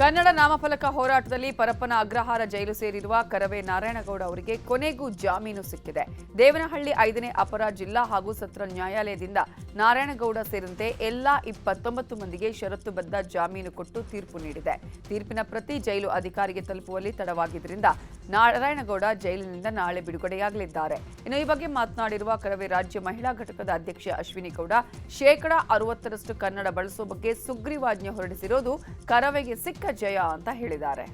ಕನ್ನಡ ನಾಮಫಲಕ ಹೋರಾಟದಲ್ಲಿ ಪರಪ್ಪನ ಅಗ್ರಹಾರ ಜೈಲು ಸೇರಿರುವ ಕರವೇ ನಾರಾಯಣಗೌಡ ಅವರಿಗೆ ಕೊನೆಗೂ ಜಾಮೀನು ಸಿಕ್ಕಿದೆ. ದೇವನಹಳ್ಳಿ ಐದನೇ ಅಪರ ಜಿಲ್ಲಾ ಹಾಗೂ ಸತ್ರ ನ್ಯಾಯಾಲಯದಿಂದ ನಾರಾಯಣಗೌಡ ಸೇರಿದಂತೆ ಎಲ್ಲಾ ಇಪ್ಪತ್ತೊಂಬತ್ತು ಮಂದಿಗೆ ಷರತ್ತುಬದ್ಧ ಜಾಮೀನು ಕೊಟ್ಟು ತೀರ್ಪು ನೀಡಿದೆ. ತೀರ್ಪಿನ ಪ್ರತಿ ಜೈಲು ಅಧಿಕಾರಿಗೆ ತಲುಪುವಲ್ಲಿ ತಡವಾಗಿದ್ದರಿಂದ ನಾರಾಯಣಗೌಡ ಜೈಲಿನಿಂದ ನಾಳೆ ಬಿಡುಗಡೆಯಾಗಲಿದ್ದಾರೆ. ಇನ್ನು ಈ ಬಗ್ಗೆ ಮಾತನಾಡಿರುವ ಕರವೇ ರಾಜ್ಯ ಮಹಿಳಾ ಘಟಕದ ಅಧ್ಯಕ್ಷೆ ಅಶ್ವಿನಿ ಗೌಡ, ಶೇಕಡಾ ಅರವತ್ತರಷ್ಟು ಕನ್ನಡ ಬಳಸುವ ಬಗ್ಗೆ ಸುಗ್ರೀವಾಜ್ಞೆ ಹೊರಡಿಸಿರೋದು ಕರವೆಗೆ ಸಿಕ್ಕ ಜಯ ಅಂತ ಹೇಳಿದ್ದಾರೆ.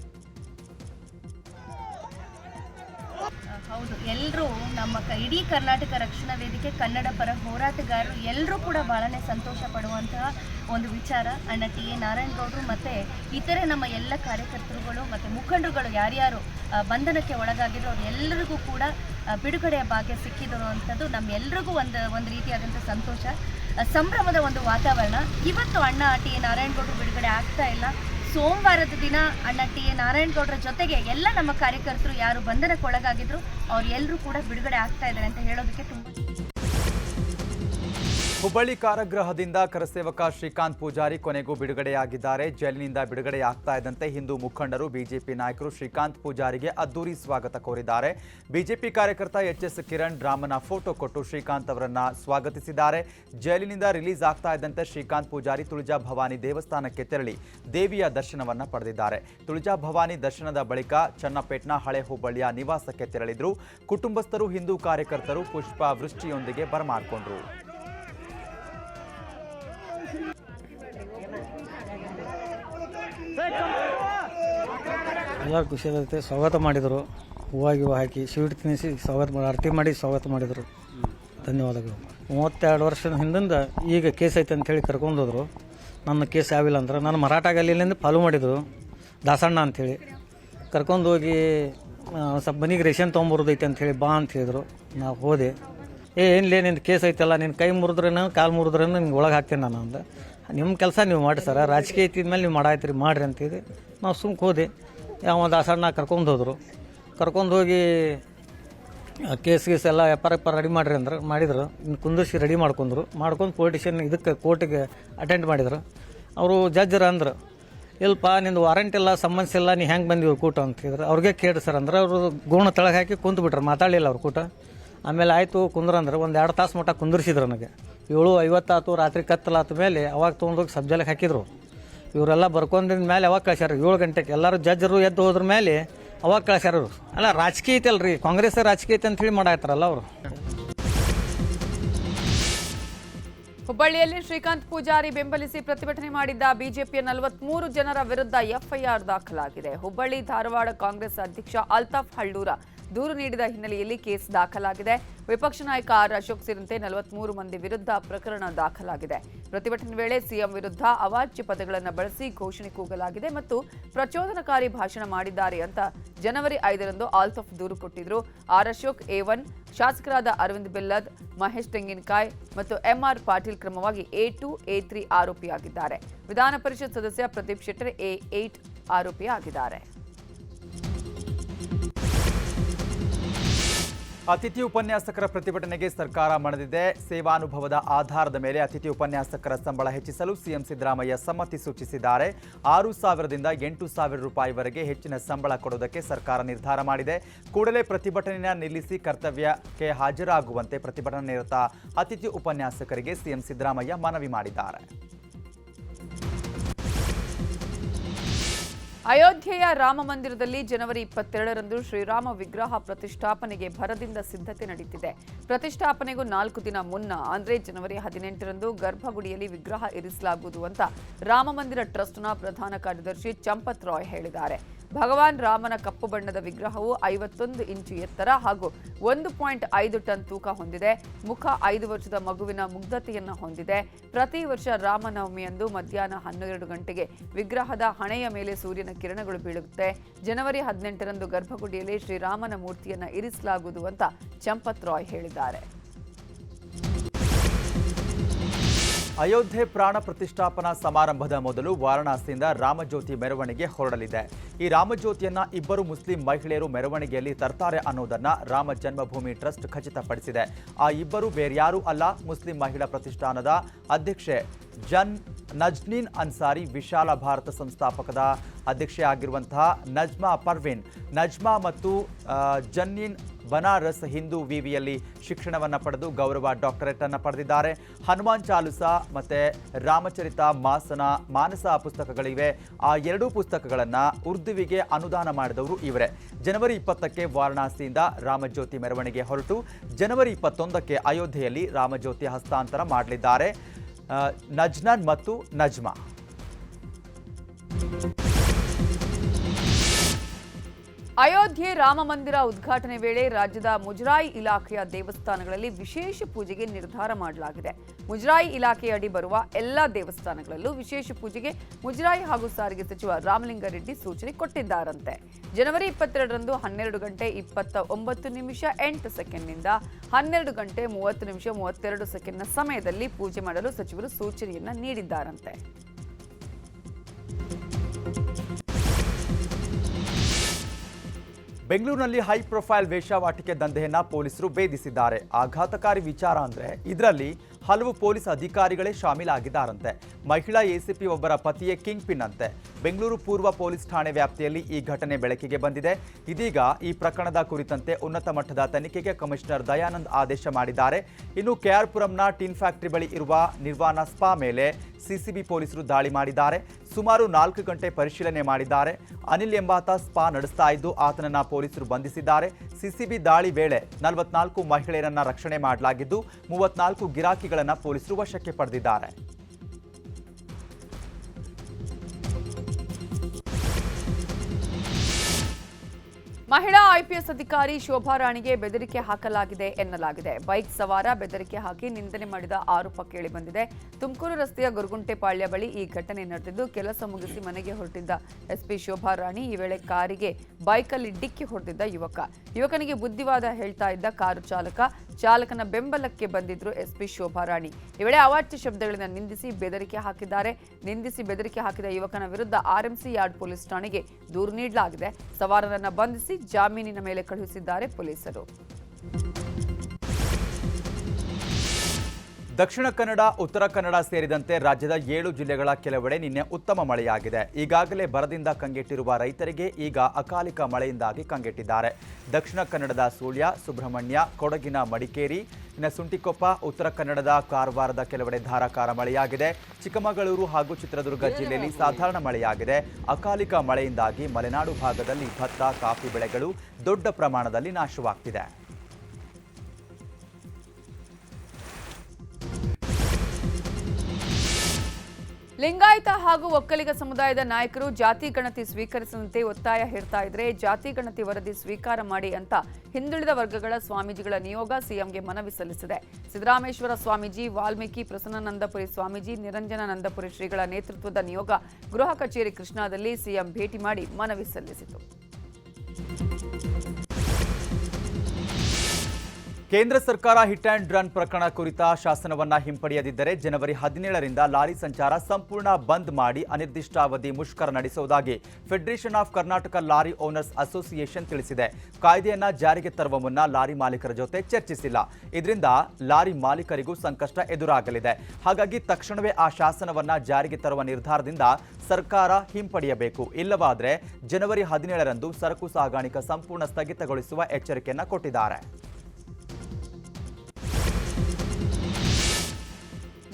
ಹೌದು ಎಲ್ಲರೂ ನಮ್ಮ ಇಡೀ ಕರ್ನಾಟಕ ರಕ್ಷಣಾ ವೇದಿಕೆ, ಕನ್ನಡ ಪರ ಹೋರಾಟಗಾರರು ಎಲ್ಲರೂ ಕೂಡ ಬಹಳನೇ ಸಂತೋಷ ಪಡುವಂತಹ ಒಂದು ವಿಚಾರ. ಅಣ್ಣ ಟಿ. ಎ. ನಾರಾಯಣಗೌಡರು ಮತ್ತೆ ಇತರೆ ನಮ್ಮ ಎಲ್ಲ ಕಾರ್ಯಕರ್ತರುಗಳು ಮತ್ತೆ ಮುಖಂಡರುಗಳು ಯಾರ್ಯಾರು ಬಂಧನಕ್ಕೆ ಒಳಗಾಗಿದ್ರು, ಅವ್ರು ಎಲ್ಲರಿಗೂ ಕೂಡ ಬಿಡುಗಡೆಯ ಭಾಗ್ಯ ಸಿಕ್ಕಿದ್ರು ಅಂಥದ್ದು ನಮ್ಮೆಲ್ಲರಿಗೂ ಒಂದು ಒಂದು ರೀತಿಯಾದಂಥ ಸಂತೋಷ. ಸಂಭ್ರಮದ ಒಂದು ವಾತಾವರಣ. ಇವತ್ತು ಅಣ್ಣ ಟಿ. ಎ. ನಾರಾಯಣಗೌಡರು ಬಿಡುಗಡೆ ಆಗ್ತಾ ಇಲ್ಲ. ಸೋಮವಾರದ ದಿನ ಅಣ್ಣ ಟಿ ಎ ನಾರಾಯಣಗೌಡರ ಜೊತೆಗೆ ಎಲ್ಲ ನಮ್ಮ ಕಾರ್ಯಕರ್ತರು ಯಾರು ಬಂಧನಕ್ಕೊಳಗಾಗಿದ್ರು ಅವ್ರು ಎಲ್ಲರೂ ಕೂಡ ಬಿಡುಗಡೆ ಆಗ್ತಾ ಇದ್ದಾರೆ ಅಂತ ಹೇಳೋದಕ್ಕೆ ತುಂಬ ಹುಬ್ಬಳ್ಳಿ ಕಾರಾಗೃಹದಿಂದ ಕರಸೇವಕ ಶ್ರೀಕಾಂತ್ ಪೂಜಾರಿ ಕೊನೆಗೂ ಬಿಡುಗಡೆಯಾಗಿದ್ದಾರೆ. ಜೈಲಿನಿಂದ ಬಿಡುಗಡೆಯಾಗ್ತಾ ಇದ್ದಂತೆ ಹಿಂದೂ ಮುಖಂಡರು ಬಿಜೆಪಿ ನಾಯಕರು ಶ್ರೀಕಾಂತ್ ಪೂಜಾರಿಗೆ ಅದ್ದೂರಿ ಸ್ವಾಗತ ಕೋರಿದ್ದಾರೆ. ಬಿಜೆಪಿ ಕಾರ್ಯಕರ್ತ ಎಚ್ ಎಸ್ ಕಿರಣ್ ರಾಮನ ಫೋಟೋ ಕೊಟ್ಟು ಶ್ರೀಕಾಂತ್ ಅವರನ್ನ ಸ್ವಾಗತಿಸಿದ್ದಾರೆ. ಜೈಲಿನಿಂದ ರಿಲೀಸ್ ಆಗ್ತಾ ಇದ್ದಂತೆ ಶ್ರೀಕಾಂತ್ ಪೂಜಾರಿ ತುಳಜಾ ಭವಾನಿ ದೇವಸ್ಥಾನಕ್ಕೆ ತೆರಳಿ ದೇವಿಯ ದರ್ಶನವನ್ನ ಪಡೆದಿದ್ದಾರೆ. ತುಳಜಾ ಭವಾನಿ ದರ್ಶನದ ಬಳಿಕ ಚನ್ನಪೇಟ್ನ ಹಳೆ ಹುಬ್ಬಳ್ಳಿಯ ನಿವಾಸಕ್ಕೆ ತೆರಳಿದ್ರು. ಕುಟುಂಬಸ್ಥರು, ಹಿಂದೂ ಕಾರ್ಯಕರ್ತರು ಪುಷ್ಪ ವೃಷ್ಟಿಯೊಂದಿಗೆ ಬರಮಾಡಿಕೊಂಡ್ರು. ಎಲ್ಲರೂ ಖುಷಿಯಾಗುತ್ತೆ ಸ್ವಾಗತ ಮಾಡಿದರು. ಹೂವು ಗಿವ ಹಾಕಿ ಸ್ವೀಟ್ ತಿನ್ನಿಸಿ ಸ್ವಾಗತ ಮಾಡಿ, ಆರತಿ ಮಾಡಿ ಸ್ವಾಗತ ಮಾಡಿದರು. ಧನ್ಯವಾದಗಳು. ಮೂವತ್ತೆರಡು ವರ್ಷದ ಹಿಂದಿಂದ ಈಗ ಕೇಸ್ ಐತೆ ಅಂತೇಳಿ ಕರ್ಕೊಂಡು ಹೋದರು. ನನ್ನ ಕೇಸ್ ಯಾವಿಲ್ಲ ಅಂದ್ರೆ ನಾನು ಮರಾಠ ಗಲ್ಲಿಯಿಂದ ಫಾಲೋ ಮಾಡಿದರು. ದಾಸಣ್ಣ ಅಂಥೇಳಿ ಕರ್ಕೊಂಡು ಹೋಗಿ ಸ್ವಲ್ಪ ಮನೆಗೆ ರೇಷನ್ ತೊಗೊಂಬರೋದೈತೆ ಅಂಥೇಳಿ ಬಾ ಅಂತ ಹೇಳಿದರು. ನಾವು ಹೋದೆ. ಏ, ಏನ್ಲೇ ನಿನ್ನ ಕೇಸ್ ಐತಲ್ಲ ನಿನ್ನ ಕೈ ಮುರಿದ್ರೇನು, ಕಾಲು ಮುರಿದ್ರೇನು ನಿಮ್ಗೆ ಒಳಗೆ ಹಾಕ್ತೀನಿ ನಾನು ಅಂದೆ. ನಿಮ್ಮ ಕೆಲಸ ನೀವು ಮಾಡಿ ಸರ. ರಾಜಕೀಯ ಇತ್ತಿದ್ಮೇಲೆ ನೀವು ಮಾಡಾಯ್ತ್ರಿ, ಮಾಡಿರಿ ಅಂತಿದ್ದೆ ನಾವು ಸುಮ್ಕೆ ಹೋದೆ. ಯಾವ ದಾಸಣ್ಣ ಕರ್ಕೊಂಡು ಹೋದರು. ಕರ್ಕೊಂಡು ಹೋಗಿ ಕೇಸ್ ಗೀಸ್ ಎಲ್ಲ ವ್ಯಾಪಾರ ವ್ಯಾಪಾರ ರೆಡಿ ಮಾಡಿರಿ ಅಂದ್ರೆ, ಮಾಡಿದ್ರು. ಇನ್ನು ಕುಂದಿರ್ಸಿ ರೆಡಿ ಮಾಡ್ಕೊಂಡ್ರು ಮಾಡ್ಕೊಂಡು ಪೊಲಿಟಿಷನ್ ಇದಕ್ಕೆ ಕೋರ್ಟಿಗೆ ಅಟೆಂಡ್ ಮಾಡಿದ್ರು. ಅವರು ಜಜ್ಜರ ಅಂದ್ರು. ಇಲ್ಲಪ್ಪ, ನಿಂದು ವಾರಂಟ್ ಇಲ್ಲ ಸಂಬಂಧ ಇಲ್ಲ, ನೀ ಹೆಂಗೆ ಬಂದಿವಿ ಕೂಟ ಅಂತ ಹೇಳಿದ್ರು. ಅವ್ರಿಗೆ ಕೇಳಿ ಸರ್ ಅಂದ್ರೆ. ಅವರು ಗೋಣ ತಳಗೆ ಹಾಕಿ ಕುಂತು ಬಿಟ್ರು ಮಾತಾಡಲಿಲ್ಲ ಅವ್ರ ಕೂಟ. ಆಮೇಲೆ ಆಯಿತು ಕುಂದ್ರಂದ್ರೆ ಒಂದು ಎರಡು ತಾಸು ಮಟ್ಟ ಕುಂದಿರ್ಸಿದ್ರು ನನಗೆ ಏಳು ಐವತ್ತಾತು, ರಾತ್ರಿ ಕತ್ತಲಾತ ಮೇಲೆ ಅವಾಗ ತೊಗೊಂಡೋಗಿ ಸಬ್ಜೆಲ್ಗೆ ಹಾಕಿದ್ರು. ಇವರೆಲ್ಲ ಬರ್ಕೊಂಡಿದ್ದ ಮೇಲೆ ಅವಾಗ ಕಳ್ಸ್ಯಾರ ಏಳು ಗಂಟೆಗೆ. ಎಲ್ಲರೂ ಜಜ್ಜರು ಎದ್ದು ಹೋದ್ರ ಮೇಲೆ ಅವಾಗ ಕಳ್ಸ್ಯಾರ ಅಲ್ಲ, ರಾಜಕೀಯ ಐತಲ್ರಿ, ಕಾಂಗ್ರೆಸ್ ರಾಜಕೀಯ ಐತೆ ಅಂತೇಳಿ ಮಾಡಾಯ್ತಾರಲ್ಲ ಅವರು. ಹುಬ್ಬಳ್ಳಿಯಲ್ಲಿ ಶ್ರೀಕಾಂತ್ ಪೂಜಾರಿ ಬೆಂಬಲಿಸಿ ಪ್ರತಿಭಟನೆ ಮಾಡಿದ್ದ ಬಿಜೆಪಿಯ ನಲವತ್ಮೂರು ಜನರ ವಿರುದ್ಧ ಎಫ್ಐಆರ್ ದಾಖಲಾಗಿದೆ. ಹುಬ್ಬಳ್ಳಿ ಧಾರವಾಡ ಕಾಂಗ್ರೆಸ್ ಅಧ್ಯಕ್ಷ ಅಲ್ತಾಫ್ ಹಳ್ಳೂರ ದೂರು ನೀಡಿದ ಹಿನ್ನೆಲೆಯಲ್ಲಿ ಕೇಸ್ ದಾಖಲಾಗಿದೆ. ವಿಪಕ್ಷ ನಾಯಕ ಆರ್ ಅಶೋಕ್ ಸೇರಿದಂತೆ ನಲವತ್ಮೂರು ಮಂದಿ ವಿರುದ್ಧ ಪ್ರಕರಣ ದಾಖಲಾಗಿದೆ. ಪ್ರತಿಭಟನೆ ವೇಳೆ ಸಿಎಂ ವಿರುದ್ಧ ಅವಾಚ್ಯ ಪದಗಳನ್ನು ಬಳಸಿ ಘೋಷಣೆ ಕೂಗಲಾಗಿದೆ ಮತ್ತು ಪ್ರಚೋದನಕಾರಿ ಭಾಷಣ ಮಾಡಿದ್ದಾರೆ ಅಂತ ಜನವರಿ ಐದರಂದು ಆಲ್ತಾಫ್ ದೂರು ಕೊಟ್ಟಿದ್ರು. ಆರ್ ಅಶೋಕ್, ಎ ಒನ್, ಶಾಸಕರಾದ ಅರವಿಂದ್ ಬೆಲ್ಲದ್, ಮಹೇಶ್ ತೆಂಗಿನಕಾಯ್ ಮತ್ತು ಎಂಆರ್ ಪಾಟೀಲ್ ಕ್ರಮವಾಗಿ ಎ ಟು, ಎ ತ್ರೀ ಆರೋಪಿಯಾಗಿದ್ದಾರೆ. ವಿಧಾನ ಪರಿಷತ್ ಸದಸ್ಯ ಪ್ರದೀಪ್ ಶೆಟ್ಟರ್ ಎ ಏಟ್ ಆರೋಪಿಯಾಗಿದ್ದಾರೆ. ಅತಿಥಿ ಉಪನ್ಯಾಸಕರ ಪ್ರತಿಭಟನೆಗೆ ಸರ್ಕಾರ ಮಣಿದಿದೆ. ಸೇವಾನುಭವದ ಆಧಾರದ ಮೇಲೆ ಅತಿಥಿ ಉಪನ್ಯಾಸಕರ ಸಂಬಳ ಹೆಚ್ಚಿಸಲು ಸಿಎಂ ಸಿದ್ದರಾಮಯ್ಯ ಸಮ್ಮತಿ ಸೂಚಿಸಿದ್ದಾರೆ. ಆರು ಸಾವಿರದಿಂದ ಎಂಟು ಸಾವಿರ ರೂಪಾಯಿವರೆಗೆ ಹೆಚ್ಚಿನ ಸಂಬಳ ಕೊಡುವುದಕ್ಕೆ ಸರ್ಕಾರ ನಿರ್ಧಾರ ಮಾಡಿದೆ. ಕೂಡಲೇ ಪ್ರತಿಭಟನೆಯ ನಿಲ್ಲಿಸಿ ಕರ್ತವ್ಯಕ್ಕೆ ಹಾಜರಾಗುವಂತೆ ಪ್ರತಿಭಟನೆ ನಿರತ ಅತಿಥಿ ಉಪನ್ಯಾಸಕರಿಗೆ ಸಿಎಂ ಸಿದ್ದರಾಮಯ್ಯ ಮನವಿ ಮಾಡಿದ್ದಾರೆ. ಅಯೋಧ್ಯೆಯ ರಾಮ ಮಂದಿರದಲ್ಲಿ ಜನವರಿ ಇಪ್ಪತ್ತೆರಡರಂದು ಶ್ರೀರಾಮ ವಿಗ್ರಹ ಪ್ರತಿಷ್ಠಾಪನೆಗೆ ಭರದಿಂದ ಸಿದ್ಧತೆ ನಡೆಯುತ್ತಿದೆ ಪ್ರತಿಷ್ಠಾಪನೆಗೂ ನಾಲ್ಕು ದಿನ ಮುನ್ನ, ಅಂದ್ರೆ ಜನವರಿ ಹದಿನೆಂಟರಂದು ಗರ್ಭಗುಡಿಯಲ್ಲಿ ವಿಗ್ರಹ ಇರಿಸಲಾಗುವುದು ಅಂತ ರಾಮ ಮಂದಿರ ಟ್ರಸ್ಟ್ನ ಪ್ರಧಾನ ಕಾರ್ಯದರ್ಶಿ ಚಂಪತ್ ರಾಯ್ ಹೇಳಿದ್ದಾರೆ. ಭಗವಾನ್ ರಾಮನ ಕಪ್ಪು ಬಣ್ಣದ ವಿಗ್ರಹವು ಐವತ್ತೊಂದು ಇಂಚು ಎತ್ತರ ಹಾಗೂ ಒಂದು ಪಾಯಿಂಟ್ ಐದು ಟನ್ ತೂಕ ಹೊಂದಿದೆ. ಮುಖ ಐದು ವರ್ಷದ ಮಗುವಿನ ಮುಗ್ಧತೆಯನ್ನು ಹೊಂದಿದೆ. ಪ್ರತಿ ವರ್ಷ ರಾಮನವಮಿಯಂದು ಮಧ್ಯಾಹ್ನ ಹನ್ನೆರಡು ಗಂಟೆಗೆ ವಿಗ್ರಹದ ಹಣೆಯ ಮೇಲೆ ಸೂರ್ಯನ ಕಿರಣಗಳು ಬೀಳುತ್ತೆ. ಜನವರಿ ಹದಿನೆಂಟರಂದು ಗರ್ಭಗುಡಿಯಲ್ಲಿ ಶ್ರೀರಾಮನ ಮೂರ್ತಿಯನ್ನು ಇರಿಸಲಾಗುವುದು ಅಂತ ಚಂಪತ್ ರಾಯ್ ಹೇಳಿದ್ದಾರೆ. ಅಯೋಧ್ಯೆ ಪ್ರಾಣ ಪ್ರತಿಷ್ಠಾಪನಾ ಸಮಾರಂಭದ ಮೊದಲು ವಾರಣಾಸಿಯಿಂದ ರಾಮಜ್ಯೋತಿ ಮೆರವಣಿಗೆ ಹೊರಡಲಿದೆ. ಈ ರಾಮಜ್ಯೋತಿಯನ್ನ ಇಬ್ಬರು ಮುಸ್ಲಿಂ ಮಹಿಳೆಯರು ಮೆರವಣಿಗೆಯಲ್ಲಿ ತರ್ತಾರೆ ಅನ್ನೋದನ್ನ ರಾಮ ಜನ್ಮಭೂಮಿ ಟ್ರಸ್ಟ್ ಖಚಿತಪಡಿಸಿದೆ. ಆ ಇಬ್ಬರು ಬೇರ್ಯಾರೂ ಅಲ್ಲ, ಮುಸ್ಲಿಂ ಮಹಿಳಾ ಪ್ರತಿಷ್ಠಾನದ ಅಧ್ಯಕ್ಷೆ ಜನ್ ನಜ್ನೀನ್ ಅನ್ಸಾರಿ, ವಿಶಾಲ ಭಾರತ ಸಂಸ್ಥಾಪಕದ ಅಧ್ಯಕ್ಷೆ ಆಗಿರುವಂತಹ ನಜ್ಮಾ ಪರ್ವಿನ್. ನಜ್ಮಾ ಮತ್ತು ಜನ್ನಿನ್ ಜನ್ನೀನ್ ಬನಾರಸ್ ಹಿಂದೂ ವಿವಿಯಲ್ಲಿ ಶಿಕ್ಷಣವನ್ನು ಪಡೆದು ಗೌರವ ಡಾಕ್ಟರೇಟ್ ಅನ್ನು ಪಡೆದಿದ್ದಾರೆ. ಹನುಮಾನ್ ಚಾಲುಸ ಮತ್ತೆ ರಾಮಚರಿತ ಮಾಸನ ಮಾನಸ ಪುಸ್ತಕಗಳಿವೆ. ಆ ಎರಡೂ ಪುಸ್ತಕಗಳನ್ನು ಉರ್ದುವಿಗೆ ಅನುದಾನ ಮಾಡಿದವರು ಇವರೇ. ಜನವರಿ ಇಪ್ಪತ್ತಕ್ಕೆ ವಾರಣಾಸಿಯಿಂದ ರಾಮಜ್ಯೋತಿ ಮೆರವಣಿಗೆ ಹೊರಟು, ಜನವರಿ ಇಪ್ಪತ್ತೊಂದಕ್ಕೆ ಅಯೋಧ್ಯೆಯಲ್ಲಿ ರಾಮಜ್ಯೋತಿ ಹಸ್ತಾಂತರ ಮಾಡಲಿದ್ದಾರೆ. ನಜ್ನನ್ ಮತ್ತು ನಜ್ಮಾ. ಅಯೋಧ್ಯೆ ರಾಮ ಮಂದಿರ ಉದ್ಘಾಟನೆ ವೇಳೆ ರಾಜ್ಯದ ಮುಜರಾಯಿ ಇಲಾಖೆಯ ದೇವಸ್ಥಾನಗಳಲ್ಲಿ ವಿಶೇಷ ಪೂಜೆಗೆ ನಿರ್ಧಾರ ಮಾಡಲಾಗಿದೆ. ಮುಜರಾಯಿ ಇಲಾಖೆಯಡಿ ಬರುವ ಎಲ್ಲ ದೇವಸ್ಥಾನಗಳಲ್ಲೂ ವಿಶೇಷ ಪೂಜೆಗೆ ಮುಜರಾಯಿ ಹಾಗೂ ಸಾರಿಗೆ ಸಚಿವ ರಾಮಲಿಂಗಾರೆಡ್ಡಿ ಸೂಚನೆ ಕೊಟ್ಟಿದ್ದಾರಂತೆ. ಜನವರಿ ಇಪ್ಪತ್ತೆರಡರಂದು ಹನ್ನೆರಡು ಗಂಟೆ ಇಪ್ಪತ್ತ ಒಂಬತ್ತು ನಿಮಿಷ ಎಂಟು ಸೆಕೆಂಡ್ನಿಂದ ಹನ್ನೆರಡು ಗಂಟೆ ಮೂವತ್ತು ನಿಮಿಷ ಮೂವತ್ತೆರಡು ಸೆಕೆಂಡ್ನ ಸಮಯದಲ್ಲಿ ಪೂಜೆ ಮಾಡಲು ಸಚಿವರು ಸೂಚನೆಯನ್ನು ನೀಡಿದ್ದಾರಂತೆ. ಬೆಂಗಳೂರಿನಲ್ಲಿ ಹೈ ಪ್ರೊಫೈಲ್ ವೇಷವಾಟಿಕೆ ದಂಧೆಯನ್ನ ಪೊಲೀಸರು ಭೇದಿಸಿದ್ದಾರೆ. ಆಘಾತಕಾರಿ ವಿಚಾರ ಅಂದ್ರೆ ಇದರಲ್ಲಿ ಹಲವು ಪೊಲೀಸ್ ಅಧಿಕಾರಿಗಳೇ ಶಾಮೀಲಾಗಿದ್ದಾರಂತೆ. ಮಹಿಳಾ ಎಸಿಪಿ ಒಬ್ಬರ ಪತಿಯೇ ಕಿಂಗ್ ಪಿನ್ ಅಂತೆ. ಬೆಂಗಳೂರು ಪೂರ್ವ ಪೊಲೀಸ್ ಠಾಣೆ ವ್ಯಾಪ್ತಿಯಲ್ಲಿ ಈ ಘಟನೆ ಬೆಳಕಿಗೆ ಬಂದಿದೆ. ಇದೀಗ ಈ ಪ್ರಕರಣದ ಕುರಿತಂತೆ ಉನ್ನತ ಮಟ್ಟದ ತನಿಖೆಗೆ ಕಮಿಷನರ್ ದಯಾನಂದ್ ಆದೇಶ ಮಾಡಿದ್ದಾರೆ. ಇನ್ನು ಕೆಆರ್ಪುರಂನ ಟಿನ್ ಫ್ಯಾಕ್ಟರಿ ಬಳಿ ಇರುವ ನಿರ್ವಾಣ ಸ್ಪಾ ಮೇಲೆ ಸಿಸಿಬಿ ಪೊಲೀಸರು ದಾಳಿ ಮಾಡಿದ್ದಾರೆ. ಸುಮಾರು ನಾಲ್ಕು ಗಂಟೆ ಪರಿಶೀಲನೆ ಮಾಡಿದ್ದಾರೆ. ಅನಿಲ್ ಎಂಬಾತ ಸ್ಪಾ ನಡೆಸ್ತಾ ಇದ್ದು, ಆತನನ್ನ ಪೊಲೀಸರು ಬಂಧಿಸಿದ್ದಾರೆ. ಸಿಸಿಬಿ ದಾಳಿ ವೇಳೆ ನಲವತ್ನಾಲ್ಕು ಮಹಿಳೆಯರನ್ನ ರಕ್ಷಣೆ ಮಾಡಲಾಗಿದ್ದು, ಮೂವತ್ನಾಲ್ಕು ಗಿರಾಕಿಗಳನ್ನ ಪೊಲೀಸರು ವಶಕ್ಕೆ ಪಡೆದಿದ್ದಾರೆ. ಮಹಿಳಾ ಐಪಿಎಸ್ ಅಧಿಕಾರಿ ಶೋಭಾ ರಾಣಿಗೆ ಬೆದರಿಕೆ ಹಾಕಲಾಗಿದೆ ಎನ್ನಲಾಗಿದೆ. ಬೈಕ್ ಸವಾರ ಬೆದರಿಕೆ ಹಾಕಿ ನಿಂದನೆ ಮಾಡಿದ ಆರೋಪ ಕೇಳಿಬಂದಿದೆ ತುಮಕೂರು ರಸ್ತೆಯ ಗುರುಗುಂಟೆಪಾಳ್ಯ ಬಳಿ ಈ ಘಟನೆ ನಡೆದಿದ್ದು, ಕೆಲಸ ಮುಗಿಸಿ ಮನೆಗೆ ಹೊರಟಿದ್ದ ಎಸ್ಪಿ ಶೋಭಾ ರಾಣಿ ಈ ವೇಳೆ ಕಾರಿಗೆ ಬೈಕಲ್ಲಿ ಡಿಕ್ಕಿ ಹೊಡೆದಿದ್ದ ಯುವಕ. ಯುವಕನಿಗೆ ಬುದ್ಧಿವಾದ ಹೇಳ್ತಾ ಇದ್ದ ಕಾರು ಚಾಲಕ. ಚಾಲಕನ ಬೆಂಬಲಕ್ಕೆ ಬಂದಿದ್ರು ಎಸ್ಪಿ ಶೋಭಾ ರಾಣಿ. ಈ ವೇಳೆ ಅವಾಚ್ಯ ಶಬ್ದಗಳಿಂದ ನಿಂದಿಸಿ ಬೆದರಿಕೆ ಹಾಕಿದ್ದಾರೆ. ನಿಂದಿಸಿ ಬೆದರಿಕೆ ಹಾಕಿದ ಯುವಕನ ವಿರುದ್ಧ ಆರ್ಎಂಸಿ ಯಾರ್ಡ್ ಪೊಲೀಸ್ ಠಾಣೆಗೆ ದೂರು ನೀಡಲಾಗಿದೆ. ಸವಾರರನ್ನ ಬಂಧಿಸಿ ಜಾಮೀನಿನ ಮೇಲೆ ಕಳುಹಿಸಿದ್ದಾರೆ ಪೊಲೀಸರು. ದಕ್ಷಿಣ ಕನ್ನಡ, ಉತ್ತರ ಕನ್ನಡ ಸೇರಿದಂತೆ ರಾಜ್ಯದ ಏಳು ಜಿಲ್ಲೆಗಳ ಕೆಲವೆಡೆ ನಿನ್ನೆ ಉತ್ತಮ ಮಳೆಯಾಗಿದೆ. ಈಗಾಗಲೇ ಬರದಿಂದ ಕಂಗೆಟ್ಟಿರುವ ರೈತರಿಗೆ ಈಗ ಅಕಾಲಿಕ ಮಳೆಯಿಂದಾಗಿ ಕಂಗೆಟ್ಟಿದ್ದಾರೆ. ದಕ್ಷಿಣ ಕನ್ನಡದ ಸುಳ್ಯ ಸುಬ್ರಹ್ಮಣ್ಯ, ಕೊಡಗಿನ ಮಡಿಕೇರಿ ಇನ್ನು ಸುಂಟಿಕೊಪ್ಪ, ಉತ್ತರ ಕನ್ನಡದ ಕಾರವಾರದ ಕೆಲವೆಡೆ ಧಾರಾಕಾರ ಮಳೆಯಾಗಿದೆ. ಚಿಕ್ಕಮಗಳೂರು ಹಾಗೂ ಚಿತ್ರದುರ್ಗ ಜಿಲ್ಲೆಯಲ್ಲಿ ಸಾಧಾರಣ ಮಳೆಯಾಗಿದೆ. ಅಕಾಲಿಕ ಮಳೆಯಿಂದಾಗಿ ಮಲೆನಾಡು ಭಾಗದಲ್ಲಿ ಭತ್ತ, ಕಾಫಿ ಬೆಳೆಗಳು ದೊಡ್ಡ ಪ್ರಮಾಣದಲ್ಲಿ ನಾಶವಾಗ್ತಿದೆ. ಲಿಂಗಾಯತ ಹಾಗೂ ಒಕ್ಕಲಿಗ ಸಮುದಾಯದ ನಾಯಕರು ಜಾತಿ ಗಣತಿ ಸ್ವೀಕರಿಸದಂತೆ ಒತ್ತಾಯ ಹೇರ್ತಾ ಇದ್ರೆ ಜಾತಿ ಗಣತಿ ವರದಿ ಸ್ವೀಕಾರ ಮಾಡಿ ಅಂತ ಹಿಂದುಳಿದ ವರ್ಗಗಳ ಸ್ವಾಮೀಜಿಗಳ ನಿಯೋಗ ಸಿಎಂಗೆ ಮನವಿ ಸಲ್ಲಿಸಿದೆ. ಸಿದ್ದರಾಮೇಶ್ವರ ಸ್ವಾಮೀಜಿ, ವಾಲ್ಮೀಕಿ ಪ್ರಸನ್ನಾನಂದಪುರಿ ಸ್ವಾಮೀಜಿ, ನಿರಂಜನಾನಂದಪುರಿ ಶ್ರೀಗಳ ನೇತೃತ್ವದ ನಿಯೋಗ ಗೃಹ ಕಚೇರಿ ಕೃಷ್ಣಾದಲ್ಲಿ ಸಿಎಂ ಭೇಟಿ ಮಾಡಿ ಮನವಿ ಸಲ್ಲಿಸಿತು. ಕೇಂದ್ರ ಸರ್ಕಾರ ಹಿಟ್ ಆ್ಯಂಡ್ ರನ್ ಪ್ರಕರಣ ಕುರಿತ ಶಾಸನವನ್ನ ಹಿಂಪಡೆಯದಿದ್ದರೆ ಜನವರಿ ಹದಿನೇಳರಿಂದ ಲಾರಿ ಸಂಚಾರ ಸಂಪೂರ್ಣ ಬಂದ್ ಮಾಡಿ ಅನಿರ್ದಿಷ್ಟಾವಧಿ ಮುಷ್ಕರ ನಡೆಸುವುದಾಗಿ federation of Karnataka lorry owners association ತಿಳಿಸಿದೆ. ಕಾಯ್ದೆಯನ್ನ ಜಾರಿಗೆ ತರುವ ಮುನ್ನ ಲಾರಿ ಮಾಲೀಕರ ಜೊತೆ ಚರ್ಚಿಸಿಲ್ಲ. ಇದರಿಂದ ಲಾರಿ ಮಾಲೀಕರಿಗೂ ಸಂಕಷ್ಟ ಎದುರಾಗಲಿದೆ. ಹಾಗಾಗಿ ತಕ್ಷಣವೇ ಆ ಶಾಸನವನ್ನ ಜಾರಿಗೆ ತರುವ ನಿರ್ಧಾರದಿಂದ ಸರ್ಕಾರ ಹಿಂಪಡೆಯಬೇಕು. ಇಲ್ಲವಾದರೆ ಜನವರಿ ಹದಿನೇಳರಂದು ಸರಕು ಸಾಗಾಣಿಕೆ ಸಂಪೂರ್ಣ ಸ್ಥಗಿತಗೊಳಿಸುವ ಎಚ್ಚರಿಕೆಯನ್ನು ಕೊಟ್ಟಿದ್ದಾರೆ.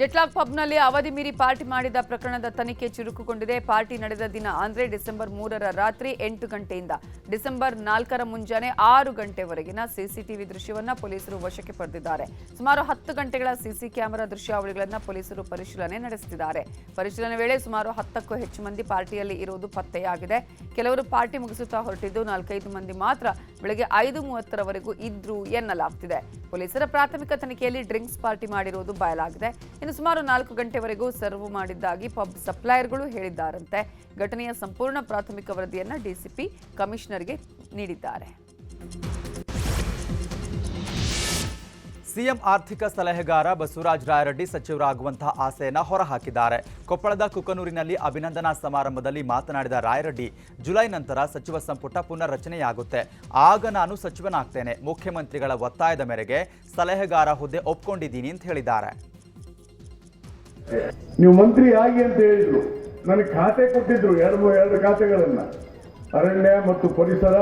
ಜೆಟ್ಲಾಕ್ ಪಬ್ನಲ್ಲಿ ಅವಧಿ ಮೀರಿ ಪಾರ್ಟಿ ಮಾಡಿದ ಪ್ರಕರಣದ ತನಿಖೆ ಚುರುಕುಗೊಂಡಿದೆ. ಪಾರ್ಟಿ ನಡೆದ ದಿನ ಅಂದರೆ ಡಿಸೆಂಬರ್ ಮೂರರ ರಾತ್ರಿ ಎಂಟು ಗಂಟೆಯಿಂದ. ಡಿಸೆಂಬರ್ ನಾಲ್ಕರ ಮುಂಜಾನೆ ಆರು ಗಂಟೆವರೆಗಿನ ಸಿಸಿಟಿವಿ ದೃಶ್ಯವನ್ನ ಪೊಲೀಸರು ವಶಕ್ಕೆ ಪಡೆದಿದ್ದಾರೆ. ಸುಮಾರು ಹತ್ತು ಗಂಟೆಗಳ ಸಿಸಿ ಕ್ಯಾಮೆರಾ ದೃಶ್ಯಾವಳಿಗಳನ್ನು ಪೊಲೀಸರು ಪರಿಶೀಲನೆ ನಡೆಸುತ್ತಿದ್ದಾರೆ. ಪರಿಶೀಲನೆ ವೇಳೆ ಸುಮಾರು ಹತ್ತಕ್ಕೂ ಹೆಚ್ಚು ಮಂದಿ ಪಾರ್ಟಿಯಲ್ಲಿ ಇರುವುದು ಪತ್ತೆಯಾಗಿದೆ. ಕೆಲವರು ಪಾರ್ಟಿ ಮುಗಿಸುತ್ತಾ ಹೊರಟಿದ್ದು ನಾಲ್ಕೈದು ಮಂದಿ ಮಾತ್ರ ಬೆಳಗ್ಗೆ ಐದು ಮೂವತ್ತರವರೆಗೂ ಇದ್ರು ಎನ್ನಲಾಗ್ತಿದೆ. ಪೊಲೀಸರ ಪ್ರಾಥಮಿಕ ತನಿಖೆಯಲ್ಲಿ ಡ್ರಿಂಕ್ಸ್ ಪಾರ್ಟಿ ಮಾಡಿರುವುದು ಬಯಲಾಗಿದೆ. ಇನ್ನು ಸುಮಾರು ನಾಲ್ಕು ಗಂಟೆವರೆಗೂ ಸರ್ವ್ ಮಾಡಿದ್ದಾಗಿ ಪಬ್ ಸಪ್ಲೈಯರ್ಗಳು ಹೇಳಿದ್ದಾರಂತೆ. ಘಟನೆಯ ಸಂಪೂರ್ಣ ಪ್ರಾಥಮಿಕ ವರದಿಯನ್ನು ಡಿಸಿಪಿ ಕಮಿಷನರ್ಗೆ ನೀಡಿದ್ದಾರೆ. ಸಿಎಂ ಆರ್ಥಿಕ ಸಲಹೆಗಾರ ಬಸವರಾಜ ರಾಯರೆಡ್ಡಿ ಸಚಿವರಾಗುವಂತಹ ಆಸೆಯನ್ನು ಹೊರಹಾಕಿದ್ದಾರೆ. ಕೊಪ್ಪಳದ ಕುಕನೂರಿನಲ್ಲಿ ಅಭಿನಂದನಾ ಸಮಾರಂಭದಲ್ಲಿ ಮಾತನಾಡಿದ ರಾಯರೆಡ್ಡಿ, ಜುಲೈ ನಂತರ ಸಚಿವ ಸಂಪುಟ ಪುನರ್ರಚನೆಯಾಗುತ್ತೆ. ಆಗ ನಾನು ಸಚಿವನಾಗ್ತೇನೆ. ಮುಖ್ಯಮಂತ್ರಿಗಳ ಒತ್ತಾಯದ ಮೇರೆಗೆ ಸಲಹೆಗಾರ ಹುದ್ದೆ ಒಪ್ಕೊಂಡಿದ್ದೀನಿ ಅಂತ ಹೇಳಿದ್ದಾರೆ. ನೀವು ಮಂತ್ರಿ ಆಗಿ ಅಂತ ಹೇಳಿದ್ರು. ನನಗೆ ಖಾತೆ ಕೊಟ್ಟಿದ್ರು, ಎರಡು ಎರಡು ಖಾತೆಗಳನ್ನ. ಅರಣ್ಯ ಮತ್ತು ಪರಿಸರ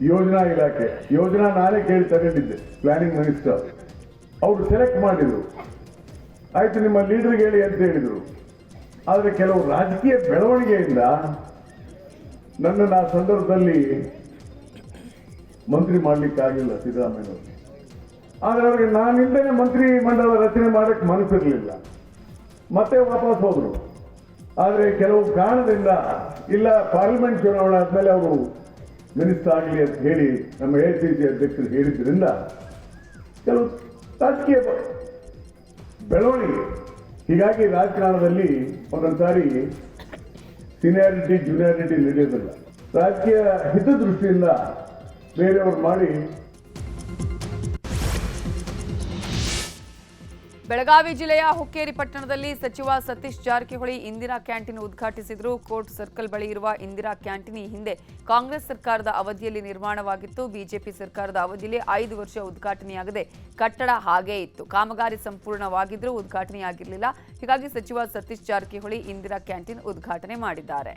ಯೋಜನಾ ಇಲಾಖೆ. ಯೋಜನಾ ನಾನೇ ಕೇಳಿ ತಗೊಂಡಿದ್ದೆ ಪ್ಲಾನಿಂಗ್ ಮಿನಿಸ್ಟರ್ ಅವರು ಸೆಲೆಕ್ಟ್ ಮಾಡಿದ್ರು. ಆಯ್ತು, ನಿಮ್ಮ ಲೀಡರ್ಗೆ ಹೇಳಿ ಅಂತ ಹೇಳಿದ್ರು. ಆದರೆ ಕೆಲವು ರಾಜಕೀಯ ಬೆಳವಣಿಗೆಯಿಂದ ನನ್ನ ಆ ಸಂದರ್ಭದಲ್ಲಿ ಮಂತ್ರಿ ಮಾಡ್ಲಿಕ್ಕಾಗಿಲ್ಲ ಸಿದ್ದರಾಮಯ್ಯನವರು. ಆದರೆ ಅವರಿಗೆ ನಾನಿಂದನೇ ಮಂತ್ರಿ ಮಂಡಲ ರಚನೆ ಮಾಡಕ್ಕೆ ಮನಸ್ಸಿರಲಿಲ್ಲ. ಮತ್ತೆ ವಾಪಸ್ ಹೋದ್ರು. ಆದರೆ ಕೆಲವು ಕಾರಣದಿಂದ ಇಲ್ಲ, ಪಾರ್ಲಿಮೆಂಟ್ ಚುನಾವಣೆ ಆದಮೇಲೆ ಅವರು ಮಿನಿಸ್ಟರ್ ಆಗಲಿ ಅಂತ ಹೇಳಿ ನಮ್ಮ ಎ ಸಿ ಸಿ ಅಧ್ಯಕ್ಷರು ಹೇಳಿದ್ರಿಂದ ಕೆಲವು ರಾಜಕೀಯ ಬೆಳವಣಿಗೆ. ಹೀಗಾಗಿ ರಾಜಕಾರಣದಲ್ಲಿ ಒಂದೊಂದ್ಸಾರಿ ಸೀನಿಯಾರಿಟಿ ಜೂನಿಯಾರಿಟಿ ನಡೆಯೋದಿಲ್ಲ. ರಾಜಕೀಯ ಹಿತದೃಷ್ಟಿಯಿಂದ ಬೇರೆಯವರು ಮಾಡಿ ಬೆಳಗಾವಿ ಜಿಲ್ಲೆಯ ಹುಕ್ಕೇರಿ ಪಟ್ಟಣದಲ್ಲಿ ಸಚಿವ ಸತೀಶ್ ಜಾರಕಿಹೊಳಿ ಇಂದಿರಾ ಕ್ಯಾಂಟೀನ್ ಉದ್ಘಾಟಿಸಿದ್ರು. ಕೋರ್ಟ್ ಸರ್ಕಲ್ ಬಳಿ ಇರುವ ಇಂದಿರಾ ಕ್ಯಾಂಟೀನ್ ಹಿಂದೆ ಕಾಂಗ್ರೆಸ್ ಸರ್ಕಾರದ ಅವಧಿಯಲ್ಲಿ ನಿರ್ಮಾಣವಾಗಿತ್ತು. ಬಿಜೆಪಿ ಸರ್ಕಾರದ ಅವಧಿಯಲ್ಲಿ ಐದು ವರ್ಷ ಉದ್ಘಾಟನೆಯಾಗದೆ ಕಟ್ಟಡ ಹಾಗೇ ಇತ್ತು. ಕಾಮಗಾರಿ ಸಂಪೂರ್ಣವಾಗಿದ್ದರೂ ಉದ್ಘಾಟನೆಯಾಗಿರಲಿಲ್ಲ. ಹೀಗಾಗಿ ಸಚಿವ ಸತೀಶ್ ಜಾರಕಿಹೊಳಿ ಇಂದಿರಾ ಕ್ಯಾಂಟೀನ್ ಉದ್ಘಾಟನೆ ಮಾಡಿದ್ದಾರೆ.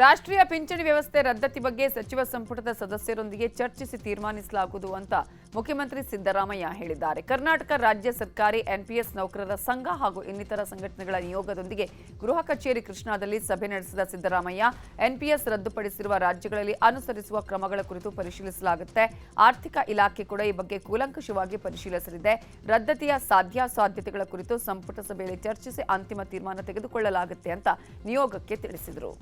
ರಾಷ್ಟ್ರೀಯ ಪಿಂಚಣಿ ವ್ಯವಸ್ಥೆ ರದ್ದತಿ ಬಗ್ಗೆ ಸಚಿವ ಸಂಪುಟದ ಸದಸ್ಯರೊಂದಿಗೆ ಚರ್ಚಿಸಿ ತೀರ್ಮಾನಿಸಲಾಗುವುದು ಅಂತ ಮುಖ್ಯಮಂತ್ರಿ ಸಿದ್ದರಾಮಯ್ಯ ಹೇಳಿದ್ದಾರೆ. ಕರ್ನಾಟಕ ರಾಜ್ಯ ಸರ್ಕಾರಿ ಎನ್ಪಿಎಸ್ ನೌಕರರ ಸಂಘ ಹಾಗೂ ಇನ್ನಿತರ ಸಂಘಟನೆಗಳ ನಿಯೋಗದೊಂದಿಗೆ ಗೃಹ ಕಚೇರಿ ಕೃಷ್ಣಾದಲ್ಲಿ ಸಭೆ ನಡೆಸಿದ ಸಿದ್ದರಾಮಯ್ಯ, ಎನ್ಪಿಎಸ್ ರದ್ದುಪಡಿಸಿರುವ ರಾಜ್ಯಗಳಲ್ಲಿ ಅನುಸರಿಸುವ ಕ್ರಮಗಳ ಕುರಿತು ಪರಿಶೀಲಿಸಲಾಗುತ್ತೆ. ಆರ್ಥಿಕ ಇಲಾಖೆ ಕೂಡ ಈ ಬಗ್ಗೆ ಕೂಲಂಕಷವಾಗಿ ಪರಿಶೀಲಿಸಲಿದೆ. ರದ್ದತಿಯ ಸಾಧ್ಯಾಸಾಧ್ಯತೆಗಳ ಕುರಿತು ಸಂಪುಟ ಸಭೆಯಲ್ಲಿ ಚರ್ಚಿಸಿ ಅಂತಿಮ ತೀರ್ಮಾನ ತೆಗೆದುಕೊಳ್ಳಲಾಗುತ್ತೆ ಅಂತ ನಿಯೋಗಕ್ಕೆ ತಿಳಿಸಿದರು.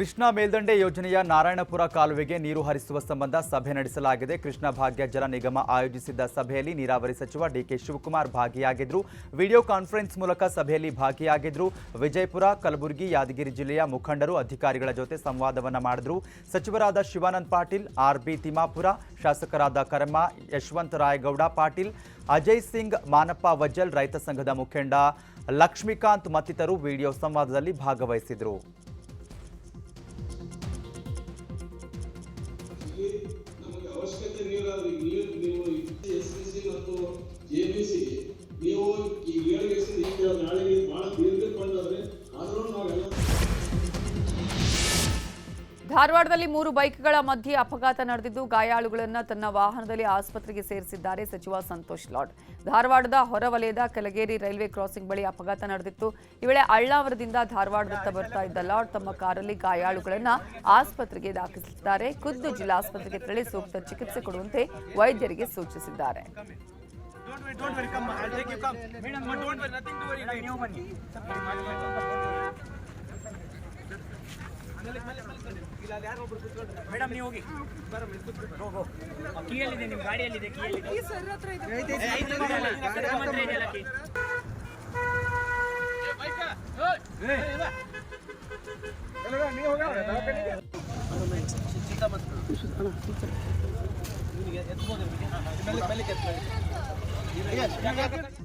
ಕೃಷ್ಣಾ ಮೇಲ್ದಂಡೆ ಯೋಜನೆಯ ನಾರಾಯಣಪುರ ಕಾಲುವೆಗೆ ನೀರು ಹರಿಸುವ ಸಂಬಂಧ ಸಭೆ ನಡೆಸಲಾಗಿದೆ. ಕೃಷ್ಣ ಭಾಗ್ಯ ಜಲ ನಿಗಮ ಆಯೋಜಿಸಿದ್ದ ಸಭೆಯಲ್ಲಿ ನೀರಾವರಿ ಸಚಿವ ಡಿಕೆ ಶಿವಕುಮಾರ್ ಭಾಗಿಯಾಗಿದ್ದರು ವಿಡಿಯೋ ಕಾನ್ಫರೆನ್ಸ್ ಮೂಲಕ ಸಭೆಯಲ್ಲಿ ಭಾಗಿಯಾಗಿದ್ದರು ವಿಜಯಪುರ, ಕಲಬುರಗಿ, ಯಾದಗಿರಿ ಜಿಲ್ಲೆಯ ಮುಖಂಡರು, ಅಧಿಕಾರಿಗಳ ಜೊತೆ ಸಂವಾದವನ್ನ ಮಾಡಿದ್ರು. ಸಚಿವರಾದ ಶಿವಾನಂದ್ ಪಾಟೀಲ್ ಆರ್ ಬಿ ತಿಮ್ಮಾಪುರ, ಶಾಸಕರಾದ ಕರಮ ಯಶವಂತ ರಾಯಗೌಡ ಪಾಟೀಲ್, ಅಜಯ್ ಸಿಂಗ್, ಮಾನಪ್ಪ ವಜ್ಜಲ್ ರೈತ ಸಂಘದ ಮುಖಂಡ ಲಕ್ಷ್ಮೀಕಾಂತ್ ಮತ್ತಿತರು ವಿಡಿಯೋ ಸಂವಾದದಲ್ಲಿ ಭಾಗವಹಿಸಿದ್ರು. ಧಾರವಾಡದಲ್ಲಿ ಮೂರು ಬೈಕ್ಗಳ ಮಧ್ಯೆ ಅಪಘಾತ ನಡೆದಿದ್ದು ಗಾಯಾಳುಗಳನ್ನು ತನ್ನ ವಾಹನದಲ್ಲಿ ಆಸ್ಪತ್ರೆಗೆ ಸೇರಿಸಿದ್ದಾರೆ ಸಚಿವ ಸಂತೋಷ್ ಲಾಡ್. ಧಾರವಾಡದ ಹೊರವಲಯದ ಕಲಗೇರಿ ರೈಲ್ವೆ ಕ್ರಾಸಿಂಗ್ ಬಳಿ ಅಪಘಾತ ನಡೆದಿತ್ತು. ಈ ವೇಳೆ ಅಳ್ಳಾವರದಿಂದ ಧಾರವಾಡದತ್ತ ಬರ್ತಾ ಇದ್ದ ಲಾಡ್ ತಮ್ಮ ಕಾರಲ್ಲಿ ಗಾಯಾಳುಗಳನ್ನು ಆಸ್ಪತ್ರೆಗೆ ದಾಖಲಿಸಿದ್ದಾರೆ. ಖುದ್ದು ಜಿಲ್ಲಾಸ್ಪತ್ರೆಗೆ ತೆರಳಿ ಸೂಕ್ತ ಚಿಕಿತ್ಸೆ ಕೊಡುವಂತೆ ವೈದ್ಯರಿಗೆ ಸೂಚಿಸಿದ್ದಾರೆ. Don't worry, don't worry. come. I'll take you. Come. Madam, don't worry. Nothing to worry. Wait. Madam ನೀವು ಹೋಗಿ ಹೋಗೋ ಕೀಯಲ್ಲಿದೆ ನಿಮ್ಮ ಗಾಡಿಯಲ್ಲಿದೆ ಕೀಯಲ್ಲಿದೆ ಏ, ಐತೆ ಬರಲ್ಲ. ಆ ಕಡೆ ಮಾತ್ರ ಇದೆಯಲ್ಲ ಕೀ.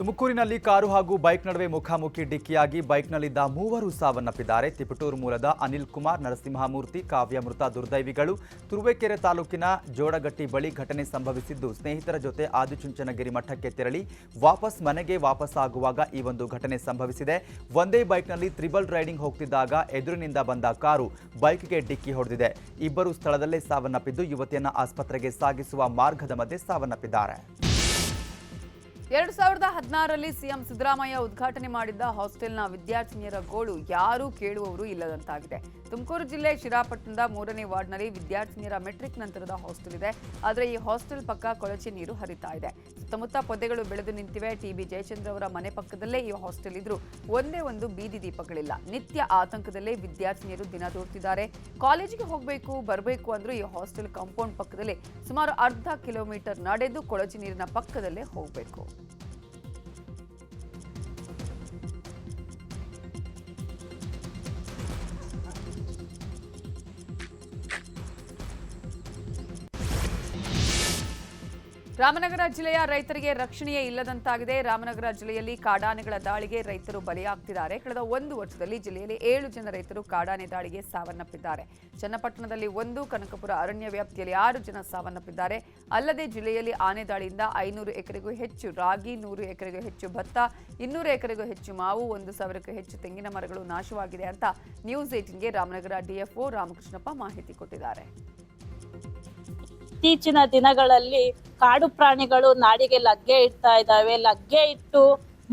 ತುಮಕೂರಿನಲ್ಲಿ ಕಾರು ಹಾಗೂ ಬೈಕ್ ನಡುವೆ ಮುಖಾಮುಖಿ ಡಿಕ್ಕಿಯಾಗಿ ಬೈಕ್ನಲ್ಲಿದ್ದ ಮೂವರು ಸಾವನ್ನಪ್ಪಿದ್ದಾರೆ. ತಿಪಟೂರು ಮೂಲದ ಅನಿಲ್ ಕುಮಾರ್, ನರಸಿಂಹಮೂರ್ತಿ, ಕಾವ್ಯ, ಮೃತ ದುರ್ದೈವಿಗಳು ತುರುವೇಕೆರೆ ತಾಲೂಕಿನ ಜೋಡಗಟ್ಟಿ ಬಳಿ ಘಟನೆ ಸಂಭವಿಸಿದ್ದು, ಸ್ನೇಹಿತರ ಜೊತೆ ಆದಿಚುಂಚನಗಿರಿ ಮಠಕ್ಕೆ ತೆರಳಿ ವಾಪಸ್ ಮನೆಗೆ ವಾಪಸ್ ಆಗುವಾಗ ಈ ಒಂದು ಘಟನೆ ಸಂಭವಿಸಿದೆ. ಒಂದೇ ಬೈಕ್ನಲ್ಲಿ ತ್ರಿಬಲ್ ರೈಡಿಂಗ್ ಹೋಗ್ತಿದ್ದಾಗ ಎದುರಿನಿಂದ ಬಂದ ಕಾರು ಬೈಕ್ಗೆ ಡಿಕ್ಕಿ ಹೊಡೆದಿದೆ. ಇಬ್ಬರು ಸ್ಥಳದಲ್ಲೇ ಸಾವನ್ನಪ್ಪಿದ್ದು, ಯುವತಿಯನ್ನು ಆಸ್ಪತ್ರೆಗೆ ಸಾಗಿಸುವ ಮಾರ್ಗದ ಮಧ್ಯೆ ಸಾವನ್ನಪ್ಪಿದ್ದಾರೆ. ಎರಡು ಸಾವಿರದ ಹದಿನಾರರಲ್ಲಿ ಸಿಎಂ ಸಿದ್ದರಾಮಯ್ಯ ಉದ್ಘಾಟನೆ ಮಾಡಿದ್ದ ಹಾಸ್ಟೆಲ್ನ ವಿದ್ಯಾರ್ಥಿನಿಯರ ಗೋಳು ಯಾರೂ ಕೇಳುವವರು ಇಲ್ಲದಂತಾಗಿದೆ. ತುಮಕೂರು ಜಿಲ್ಲೆ ಶಿರಾಪಟ್ಟಣದ ಮೂರನೇ ವಾರ್ಡ್ನಲ್ಲಿ ವಿದ್ಯಾರ್ಥಿನಿಯರ ಮೆಟ್ರಿಕ್ ನಂತರದ ಹಾಸ್ಟೆಲ್ ಇದೆ. ಆದರೆ ಈ ಹಾಸ್ಟೆಲ್ ಪಕ್ಕ ಕೊಳಚೆ ನೀರು ಹರಿತಾ ಇದೆ. ಸುತ್ತಮುತ್ತ ಪೊದೆಗಳು ಬೆಳೆದು ನಿಂತಿವೆ. ಟಿಬಿ ಜಯಚಂದ್ರ ಅವರ ಮನೆ ಪಕ್ಕದಲ್ಲೇ ಈ ಹಾಸ್ಟೆಲ್ ಇದ್ರೂ ಒಂದೇ ಒಂದು ಬೀದಿ ದೀಪಗಳಿಲ್ಲ. ನಿತ್ಯ ಆತಂಕದಲ್ಲೇ ವಿದ್ಯಾರ್ಥಿನಿಯರು ದಿನ ದೂರ್ತಿದ್ದಾರೆ ಕಾಲೇಜಿಗೆ ಹೋಗಬೇಕು, ಬರಬೇಕು ಅಂದ್ರೂ ಈ ಹಾಸ್ಟೆಲ್ ಕಾಂಪೌಂಡ್ ಪಕ್ಕದಲ್ಲಿ ಸುಮಾರು ಅರ್ಧ ಕಿಲೋಮೀಟರ್ ನಡೆದು ಕೊಳಚೆ ನೀರಿನ ಪಕ್ಕದಲ್ಲೇ ಹೋಗಬೇಕು. ರಾಮನಗರ ಜಿಲ್ಲೆಯ ರೈತರಿಗೆ ರಕ್ಷಣೆಯೇ ಇಲ್ಲದಂತಾಗಿದೆ. ರಾಮನಗರ ಜಿಲ್ಲೆಯಲ್ಲಿ ಕಾಡಾನೆಗಳ ದಾಳಿಗೆ ರೈತರು ಬಲಿಯಾಗ್ತಿದ್ದಾರೆ. ಕಳೆದ ಒಂದು ವರ್ಷದಲ್ಲಿ ಜಿಲ್ಲೆಯಲ್ಲಿ ಏಳು ಜನ ರೈತರು ಕಾಡಾನೆ ದಾಳಿಗೆ ಸಾವನ್ನಪ್ಪಿದ್ದಾರೆ. ಚನ್ನಪಟ್ಟಣದಲ್ಲಿ ಒಂದು, ಕನಕಪುರ ಅರಣ್ಯ ವ್ಯಾಪ್ತಿಯಲ್ಲಿ ಆರು ಜನ ಸಾವನ್ನಪ್ಪಿದ್ದಾರೆ. ಅಲ್ಲದೆ ಜಿಲ್ಲೆಯಲ್ಲಿ ಆನೆ ದಾಳಿಯಿಂದ ಐನೂರು ಎಕರೆಗೂ ಹೆಚ್ಚು ರಾಗಿ, ನೂರು ಎಕರೆಗೂ ಹೆಚ್ಚು ಭತ್ತ, ಇನ್ನೂರು ಎಕರೆಗೂ ಹೆಚ್ಚು ಮಾವು, ಒಂದು ಸಾವಿರಕ್ಕೂ ಹೆಚ್ಚು ತೆಂಗಿನ ಮರಗಳು ನಾಶವಾಗಿದೆ ಅಂತ ನ್ಯೂಸ್ ಏಟಿನ್ಗೆ ರಾಮನಗರ ಡಿಎಫ್ಒ ರಾಮಕೃಷ್ಣಪ್ಪ ಮಾಹಿತಿ ಕೊಟ್ಟಿದ್ದಾರೆ. ಇತ್ತೀಚಿನ ದಿನಗಳಲ್ಲಿ ಕಾಡು ಪ್ರಾಣಿಗಳು ನಾಡಿಗೆ ಲಗ್ಗೆ ಇಡ್ತಾ ಇದ್ದಾವೆ. ಲಗ್ಗೆ ಇಟ್ಟು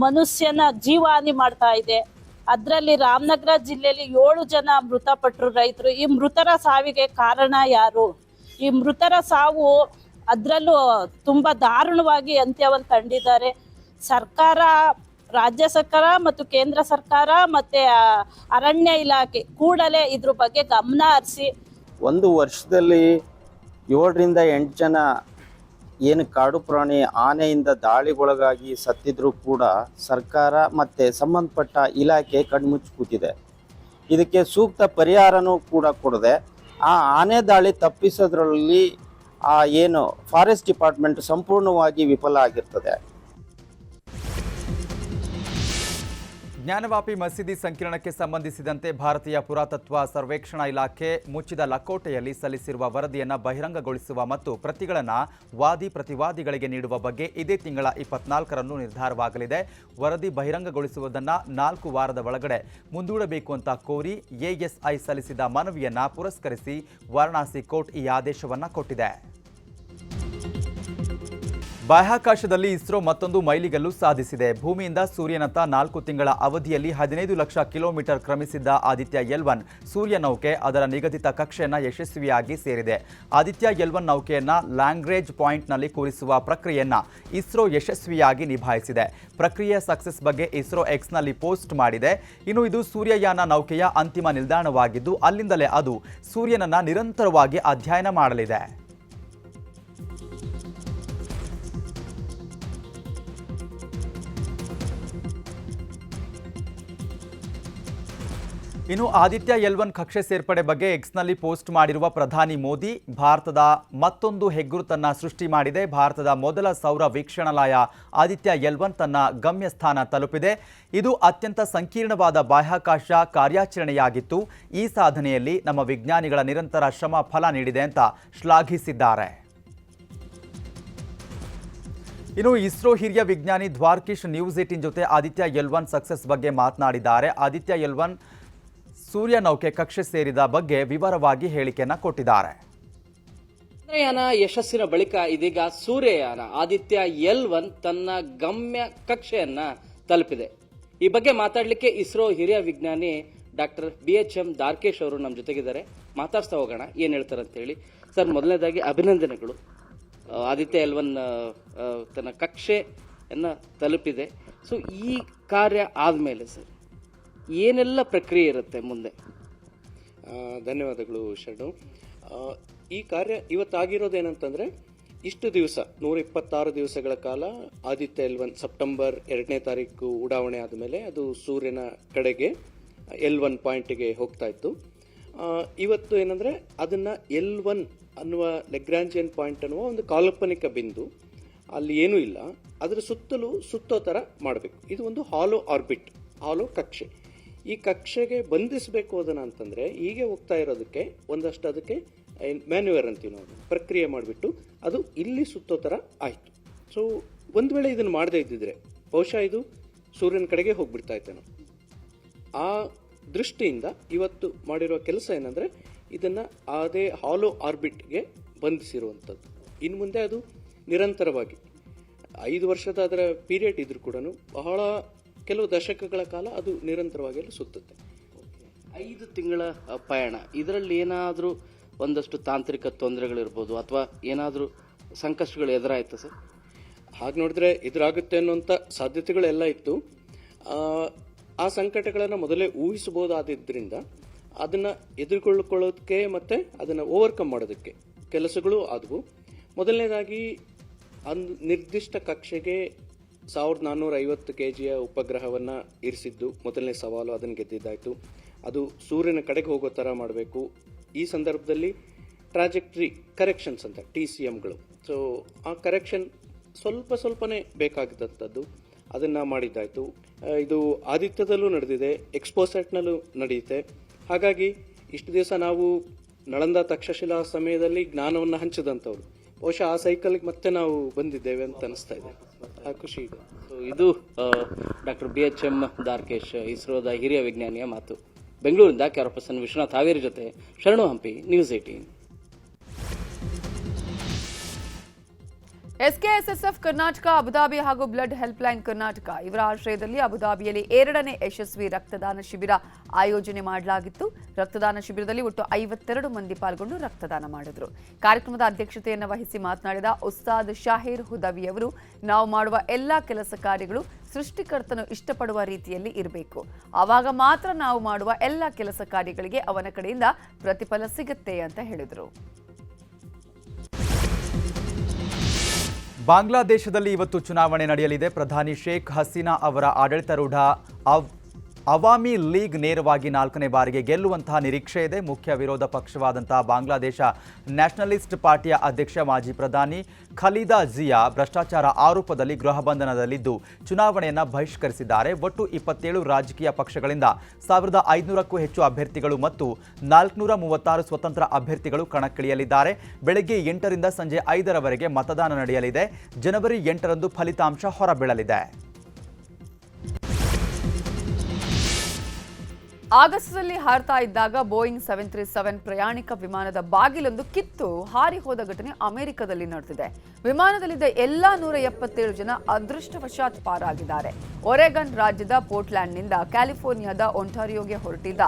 ಮನುಷ್ಯನ ಜೀವಹಾನಿ ಮಾಡ್ತಾ ಇದೆ. ಅದರಲ್ಲಿ ರಾಮನಗರ ಜಿಲ್ಲೆಯಲ್ಲಿ ಏಳು ಜನ ಮೃತಪಟ್ಟರು ರೈತರು. ಈ ಮೃತರ ಸಾವಿಗೆ ಕಾರಣ ಯಾರು? ಈ ಮೃತರ ಸಾವು ಅದರಲ್ಲೂ ತುಂಬ ದಾರುಣವಾಗಿ ಅಂತ್ಯವನ್ನು ಕಂಡಿದ್ದಾರೆ. ಸರ್ಕಾರ, ರಾಜ್ಯ ಸರ್ಕಾರ ಮತ್ತು ಕೇಂದ್ರ ಸರ್ಕಾರ ಮತ್ತು ಅರಣ್ಯ ಇಲಾಖೆ ಕೂಡಲೇ ಇದ್ರ ಬಗ್ಗೆ ಗಮನ ಹರಿಸಿ. ಒಂದು ವರ್ಷದಲ್ಲಿ ಏಳರಿಂದ ಎಂಟು ಜನ ಏನು ಕಾಡು ಪ್ರಾಣಿ ಆನೆಯಿಂದ ದಾಳಿಗೊಳಗಾಗಿ ಸತ್ತಿದ್ರೂ ಕೂಡ ಸರ್ಕಾರ ಮತ್ತು ಸಂಬಂಧಪಟ್ಟ ಇಲಾಖೆ ಕಣ್ಮುಚ್ಚಿ ಕೂತಿದೆ. ಇದಕ್ಕೆ ಸೂಕ್ತ ಪರಿಹಾರನೂ ಕೂಡ ಕೊಡದೆ ಆ ಆನೆ ದಾಳಿ ತಪ್ಪಿಸೋದ್ರಲ್ಲಿ ಆ ಏನು ಫಾರೆಸ್ಟ್ ಡಿಪಾರ್ಟ್ಮೆಂಟ್ ಸಂಪೂರ್ಣವಾಗಿ ವಿಫಲ ಆಗಿರ್ತದೆ. ಜ್ಞಾನವಾಪಿ ಮಸೀದಿ ಸಂಕೀರ್ಣಕ್ಕೆ ಸಂಬಂಧಿಸಿದಂತೆ ಭಾರತೀಯ ಪುರಾತತ್ವ ಸರ್ವೇಕ್ಷಣಾ ಇಲಾಖೆ ಮುಚ್ಚಿದ ಲಕೋಟೆಯಲ್ಲಿ ಸಲ್ಲಿಸಿರುವ ವರದಿಯನ್ನು ಬಹಿರಂಗಗೊಳಿಸುವ ಮತ್ತು ಪ್ರತಿಗಳನ್ನು ವಾದಿ ಪ್ರತಿವಾದಿಗಳಿಗೆ ನೀಡುವ ಬಗ್ಗೆ ಇದೇ ತಿಂಗಳ ಇಪ್ಪತ್ನಾಲ್ಕರಂದು ನಿರ್ಧಾರವಾಗಲಿದೆ. ವರದಿ ಬಹಿರಂಗಗೊಳಿಸುವುದನ್ನು ನಾಲ್ಕು ವಾರದ ಒಳಗಡೆ ಮುಂದೂಡಬೇಕು ಅಂತ ಕೋರಿ ಎಎಸ್ಐ ಸಲ್ಲಿಸಿದ ಮನವಿಯನ್ನು ಪುರಸ್ಕರಿಸಿ ವಾರಣಾಸಿ ಕೋರ್ಟ್ ಈ ಆದೇಶವನ್ನು ಕೊಟ್ಟಿದೆ. ಬಾಹ್ಯಾಕಾಶದಲ್ಲಿ ಇಸ್ರೋ ಮತ್ತೊಂದು ಮೈಲಿಗಲ್ಲು ಸಾಧಿಸಿದೆ. ಭೂಮಿಯಿಂದ ಸೂರ್ಯನತ್ತ ನಾಲ್ಕು ತಿಂಗಳ ಅವಧಿಯಲ್ಲಿ ಹದಿನೈದು ಲಕ್ಷ ಕಿಲೋಮೀಟರ್ ಕ್ರಮಿಸಿದ್ದ ಆದಿತ್ಯ ಎಲ್ ಒನ್ ಸೂರ್ಯ ನೌಕೆ ಅದರ ನಿಗದಿತ ಕಕ್ಷೆಯನ್ನು ಯಶಸ್ವಿಯಾಗಿ ಸೇರಿದೆ. ಆದಿತ್ಯ ಎಲ್ ನೌಕೆಯನ್ನು ಲ್ಯಾಂಗ್ರೇಜ್ ಪಾಯಿಂಟ್ನಲ್ಲಿ ಕೂರಿಸುವ ಪ್ರಕ್ರಿಯೆಯನ್ನು ಇಸ್ರೋ ಯಶಸ್ವಿಯಾಗಿ ನಿಭಾಯಿಸಿದೆ. ಪ್ರಕ್ರಿಯೆಯ ಸಕ್ಸಸ್ ಬಗ್ಗೆ ಇಸ್ರೋ ಎಕ್ಸ್ನಲ್ಲಿ ಪೋಸ್ಟ್ ಮಾಡಿದೆ. ಇನ್ನು ಇದು ಸೂರ್ಯಯಾನ ನೌಕೆಯ ಅಂತಿಮ ನಿಲ್ದಾಣವಾಗಿದ್ದು, ಅಲ್ಲಿಂದಲೇ ಅದು ಸೂರ್ಯನನ್ನು ನಿರಂತರವಾಗಿ ಅಧ್ಯಯನ ಮಾಡಲಿದೆ. ಇನ್ನು ಆದಿತ್ಯ ಎಲ್ ಒನ್ ಕಕ್ಷೆ ಸೇರ್ಪಡೆ ಬಗ್ಗೆ ಎಕ್ಸ್ನಲ್ಲಿ ಪೋಸ್ಟ್ ಮಾಡಿರುವ ಪ್ರಧಾನಿ ಮೋದಿ, ಭಾರತದ ಮತ್ತೊಂದು ಹೆಗ್ಗುರುತನ್ನ ಸೃಷ್ಟಿ ಮಾಡಿದೆ. ಭಾರತದ ಮೊದಲ ಸೌರ ವೀಕ್ಷಣಾಲಯ ಆದಿತ್ಯ ಎಲ್ ಒನ್ ತನ್ನ ಗಮ್ಯಸ್ಥಾನ ತಲುಪಿದೆ. ಇದು ಅತ್ಯಂತ ಸಂಕೀರ್ಣವಾದ ಬಾಹ್ಯಾಕಾಶ ಕಾರ್ಯಾಚರಣೆಯಾಗಿತ್ತು. ಈ ಸಾಧನೆಯಲ್ಲಿ ನಮ್ಮ ವಿಜ್ಞಾನಿಗಳ ನಿರಂತರ ಶ್ರಮ ಫಲ ನೀಡಿದೆ ಅಂತ ಶ್ಲಾಘಿಸಿದ್ದಾರೆ. ಇನ್ನು ಇಸ್ರೋ ಹಿರಿಯ ವಿಜ್ಞಾನಿ ದ್ವಾರ್ಕಿಶ್ ನ್ಯೂಸ್ ಏಟಿನ್ ಜೊತೆ ಆದಿತ್ಯ ಎಲ್ ಒನ್ ಸಕ್ಸಸ್ ಬಗ್ಗೆ ಮಾತನಾಡಿದ್ದಾರೆ. ಆದಿತ್ಯ ಎಲ್ ಒನ್ ಸೂರ್ಯ ನೌಕೆ ಕಕ್ಷೆ ಸೇರಿದ ಬಗ್ಗೆ ವಿವರವಾಗಿ ಹೇಳಿಕೆಯನ್ನು ಕೊಟ್ಟಿದ್ದಾರೆ. ಚಂದ್ರಯಾನ ಯಶಸ್ಸಿನ ಬಳಿಕ ಇದೀಗ ಸೂರ್ಯಯಾನ ಆದಿತ್ಯ ಎಲ್ ಒನ್ ತನ್ನ ಗಮ್ಯ ಕಕ್ಷೆಯನ್ನ ತಲುಪಿದೆ. ಈ ಬಗ್ಗೆ ಮಾತಾಡಲಿಕ್ಕೆ ಇಸ್ರೋ ಹಿರಿಯ ವಿಜ್ಞಾನಿ doctor B H M Darkesh ಅವರು ನಮ್ಮ ಜೊತೆಗಿದ್ದಾರೆ. ಮಾತಾಡ್ತಾ ಹೋಗೋಣ, ಏನು ಹೇಳ್ತಾರೆ ಅಂತ ಹೇಳಿ ಸರ್, ಮೊದಲನೇದಾಗಿ ಅಭಿನಂದನೆಗಳು. ಆದಿತ್ಯ ಎಲ್ ಒನ್ ತನ್ನ ಕಕ್ಷೆಯನ್ನು ತಲುಪಿದೆ. ಸೊ ಈ ಕಾರ್ಯ ಆದಮೇಲೆ ಸರ್ ಏನೆಲ್ಲ ಪ್ರಕ್ರಿಯೆ ಇರುತ್ತೆ ಮುಂದೆ? ಧನ್ಯವಾದಗಳು ಶರಣು. ಈ ಕಾರ್ಯ ಇವತ್ತಾಗಿರೋದೇನಂತಂದ್ರೆ, ಇಷ್ಟು ದಿವಸ ನೂರ ಇಪ್ಪತ್ತಾರು ದಿವಸಗಳ ಕಾಲ, ಆದಿತ್ಯ ಎಲ್ ಒನ್, ಸೆಪ್ಟೆಂಬರ್ ಎರಡನೇ ತಾರೀಕು ಉಡಾವಣೆ ಆದಮೇಲೆ ಅದು ಸೂರ್ಯನ ಕಡೆಗೆ, ಎಲ್ ಒನ್ ಪಾಯಿಂಟಿಗೆ ಹೋಗ್ತಾ ಇತ್ತು. ಇವತ್ತು ಏನಂದರೆ, ಅದನ್ನು ಎಲ್ ಒನ್ ಅನ್ನುವ ಲೆಗ್ರಾಂಜಿಯನ್ ಪಾಯಿಂಟ್ ಅನ್ನುವ ಒಂದು ಕಾಲ್ಪನಿಕ ಬಿಂದು, ಅಲ್ಲಿ ಏನೂ ಇಲ್ಲ. ಅದರ ಸುತ್ತಲೂ ಸುತ್ತೋ ಥರ ಮಾಡಬೇಕು. ಇದು ಒಂದು ಹಾಲೋ ಆರ್ಬಿಟ್, ಹಾಲೋ ಕಕ್ಷೆ. ಈ ಕಕ್ಷೆಗೆ ಬಂಧಿಸಬೇಕು ಅದನ್ನ ಅಂತಂದ್ರೆ ಹೀಗೆ ಹೋಗ್ತಾ ಇರೋದಕ್ಕೆ ಒಂದಷ್ಟು ಅದಕ್ಕೆ ಮ್ಯಾನ್ಯುವರ್ ಅಂತೀವಿ ನಾವು ಪ್ರಕ್ರಿಯೆ ಮಾಡಿಬಿಟ್ಟು ಅದು ಇಲ್ಲಿ ಸುತ್ತೋ ಥರ ಆಯಿತು. ಸೊ ಒಂದು ವೇಳೆ ಇದನ್ನು ಮಾಡದೇ ಇದ್ದಿದ್ರೆ, ಬಹುಶಃ ಇದು ಸೂರ್ಯನ ಕಡೆಗೆ ಹೋಗ್ಬಿಡ್ತಾ ಇತ್ತೇನೋ. ಆ ದೃಷ್ಟಿಯಿಂದ ಇವತ್ತು ಮಾಡಿರೋ ಕೆಲಸ ಏನಂದರೆ ಇದನ್ನು ಅದೇ ಹಾಲೋ ಆರ್ಬಿಟ್ಗೆ ಬಂಧಿಸಿರುವಂಥದ್ದು. ಇನ್ನು ಮುಂದೆ ಅದು ನಿರಂತರವಾಗಿ, ಐದು ವರ್ಷದ ಅದರ ಪೀರಿಯಡ್ ಇದ್ರೂ ಕೂಡ ಬಹಳ ಕೆಲವು ದಶಕಗಳ ಕಾಲ ಅದು ನಿರಂತರವಾಗಿ ಅಲ್ಲಿ ಸುತ್ತುತ್ತೆ. ಐದು ತಿಂಗಳ ಪಯಣ. ಇದರಲ್ಲಿ ಏನಾದರೂ ಒಂದಷ್ಟು ತಾಂತ್ರಿಕ ತೊಂದರೆಗಳಿರ್ಬೋದು ಅಥವಾ ಏನಾದರೂ ಸಂಕಷ್ಟಗಳು ಎದುರಾಯ್ತು ಸರ್? ಹಾಗೆ ನೋಡಿದ್ರೆ ಎದುರಾಗುತ್ತೆ ಅನ್ನುವಂಥ ಸಾಧ್ಯತೆಗಳೆಲ್ಲ ಇತ್ತು. ಆ, ಸಂಕಟಗಳನ್ನು ಮೊದಲೇ ಊಹಿಸಬಹುದಾದಿದ್ದರಿಂದ ಅದನ್ನು ಎದುರುಕೊಳ್ಳೋದಕ್ಕೆ ಮತ್ತು ಅದನ್ನು ಓವರ್ಕಮ್ ಮಾಡೋದಕ್ಕೆ ಕೆಲಸಗಳು ಆದವು. ಮೊದಲನೇದಾಗಿ ಅಂದು ನಿರ್ದಿಷ್ಟ ಕಕ್ಷೆಗೆ ಸಾವಿರದ ನಾನ್ನೂರ ಐವತ್ತು ಕೆ ಜಿಯ ಉಪಗ್ರಹವನ್ನು ಇರಿಸಿದ್ದು ಮೊದಲನೇ ಸವಾಲು ಅದನ್ನು ಗೆದ್ದಿದ್ದಾಯಿತು. ಅದು ಸೂರ್ಯನ ಕಡೆಗೆ ಹೋಗೋ ಥರ ಮಾಡಬೇಕು. ಈ ಸಂದರ್ಭದಲ್ಲಿ ಟ್ರಾಜೆಕ್ಟ್ರಿ ಕರೆಕ್ಷನ್ಸ್ ಅಂತ ಟಿ ಸಿ ಎಮ್ಗಳು ಸೊ ಆ ಕರೆಕ್ಷನ್ ಸ್ವಲ್ಪ ಸ್ವಲ್ಪನೇ ಬೇಕಾಗಿದ್ದಂಥದ್ದು ಅದನ್ನು ಮಾಡಿದ್ದಾಯಿತು. ಇದು ಆದಿತ್ಯದಲ್ಲೂ ನಡೆದಿದೆ ಎಕ್ಸ್ಪೋಸೆಟ್ನಲ್ಲೂ ನಡೆಯುತ್ತೆ. ಹಾಗಾಗಿ ಇಷ್ಟು ದಿವಸ ನಾವು ನಳಂದ ತಕ್ಷಶಿಲಾ ಸಮಯದಲ್ಲಿ ಜ್ಞಾನವನ್ನು ಹಂಚಿದಂಥವ್ರು. ಬಹುಶಃ ಆ ಸೈಕಲ್ಗೆ ಮತ್ತೆ ನಾವು ಬಂದಿದ್ದೇವೆ ಅಂತ ಅನಿಸ್ತಾ ಇದೆ. ಖುಷಿ ಇದೆ. ಇದು doctor B H M Darkesh, ಇಸ್ರೋದ ಹಿರಿಯ ವಿಜ್ಞಾನಿಯ ಮಾತು. ಬೆಂಗಳೂರಿಂದ ಕ್ಯಾರಪರ್ಸನ್ ವಿಶ್ವನಾಥ್ ಹಾವೇರಿ ಜೊತೆ Sharanu Hampi news eighteen SKSSF Karnataka, Abu Dhabi ಹಾಗೂ ಬ್ಲಡ್ ಹೆಲ್ಪ್ಲೈನ್ ಕರ್ನಾಟಕ ಇವರ ಆಶ್ರಯದಲ್ಲಿ ಅಬುದಾಬಿಯಲ್ಲಿ ಎರಡನೇ ಯಶಸ್ವಿ ರಕ್ತದಾನ ಶಿಬಿರ ಆಯೋಜನೆ ಮಾಡಲಾಗಿತ್ತು. ರಕ್ತದಾನ ಶಿಬಿರದಲ್ಲಿ ಒಟ್ಟು ಐವತ್ತೆರಡು ಮಂದಿ ಪಾಲ್ಗೊಂಡು ರಕ್ತದಾನ ಮಾಡಿದರು. ಕಾರ್ಯಕ್ರಮದ ಅಧ್ಯಕ್ಷತೆಯನ್ನು ವಹಿಸಿ ಮಾತನಾಡಿದ ಉಸ್ತಾದ್ ಶಾಹಿರ್ ಹುದವಿ ಅವರು, ನಾವು ಮಾಡುವ ಎಲ್ಲ ಕೆಲಸ ಕಾರ್ಯಗಳು ಸೃಷ್ಟಿಕರ್ತನು ಇಷ್ಟಪಡುವ ರೀತಿಯಲ್ಲಿ ಇರಬೇಕು. ಆವಾಗ ಮಾತ್ರ ನಾವು ಮಾಡುವ ಎಲ್ಲ ಕೆಲಸ ಕಾರ್ಯಗಳಿಗೆ ಅವನ ಕಡೆಯಿಂದ ಪ್ರತಿಫಲ ಸಿಗುತ್ತೆ ಅಂತ ಹೇಳಿದರು. ಬಾಂಗ್ಲಾದೇಶದಲ್ಲಿ ಇವತ್ತು ಚುನಾವಣೆ ನಡೆಯಲಿದೆ. ಪ್ರಧಾನಿ ಶೇಖ್ ಹಸೀನಾ ಅವರ ಆಡಳಿತಾರೂಢ ಅವ್ ಅವಾಮಿ ಲೀಗ್ ನೇರವಾಗಿ ನಾಲ್ಕನೇ ಬಾರಿಗೆ ಗೆಲ್ಲುವಂತಹ ನಿರೀಕ್ಷೆ ಇದೆ. ಮುಖ್ಯ ವಿರೋಧ ಪಕ್ಷವಾದಂತಹ ಬಾಂಗ್ಲಾದೇಶ ನ್ಯಾಷನಲಿಸ್ಟ್ ಪಾರ್ಟಿಯ ಅಧ್ಯಕ್ಷ, ಮಾಜಿ ಪ್ರಧಾನಿ ಖಲೀದಾ ಜಿಯಾ ಭ್ರಷ್ಟಾಚಾರ ಆರೋಪದಲ್ಲಿ ಗೃಹ ಬಂಧನದಲ್ಲಿದ್ದು ಚುನಾವಣೆಯನ್ನು ಬಹಿಷ್ಕರಿಸಿದ್ದಾರೆ. ಒಟ್ಟು ಇಪ್ಪತ್ತೇಳು ರಾಜಕೀಯ ಪಕ್ಷಗಳಿಂದ ಸಾವಿರದ ಐದುನೂರಕ್ಕೂ ಹೆಚ್ಚು ಅಭ್ಯರ್ಥಿಗಳು ಮತ್ತು ನಾಲ್ಕುನೂರ ಮೂವತ್ತಾರು ಸ್ವತಂತ್ರ ಅಭ್ಯರ್ಥಿಗಳು ಕಣಕ್ಕಿಳಿಯಲಿದ್ದಾರೆ. ಬೆಳಗ್ಗೆ ಎಂಟರಿಂದ ಸಂಜೆ ಐದರವರೆಗೆ ಮತದಾನ ನಡೆಯಲಿದೆ. ಜನವರಿ ಎಂಟರಂದು ಫಲಿತಾಂಶ ಹೊರಬೀಳಲಿದೆ. ಆಗಸ್ಟ್ನಲ್ಲಿ ಹಾರ್ತಾ ಇದ್ದಾಗ ಬೋಯಿಂಗ್ ಸೆವೆನ್ ತ್ರೀ ಸೆವೆನ್ ಪ್ರಯಾಣಿಕ ವಿಮಾನದ ಬಾಗಿಲೊಂದು ಕಿತ್ತು ಹಾರಿ ಹೋದ ಘಟನೆ ಅಮೆರಿಕದಲ್ಲಿ ನಡೆದಿದೆ. ವಿಮಾನದಲ್ಲಿದ್ದ ಎಲ್ಲಾ ನೂರ ಎಪ್ಪತ್ತೇಳು ಜನ ಅದೃಷ್ಟವಶಾತ್ ಪಾರಾಗಿದ್ದಾರೆ. ಒರೆಗನ್ ರಾಜ್ಯದ ಪೋರ್ಟ್ಲ್ಯಾಂಡ್ನಿಂದ ಕ್ಯಾಲಿಫೋರ್ನಿಯಾದ ಒಂಟಾರಿಯೋಗೆ ಹೊರಟಿದ್ದ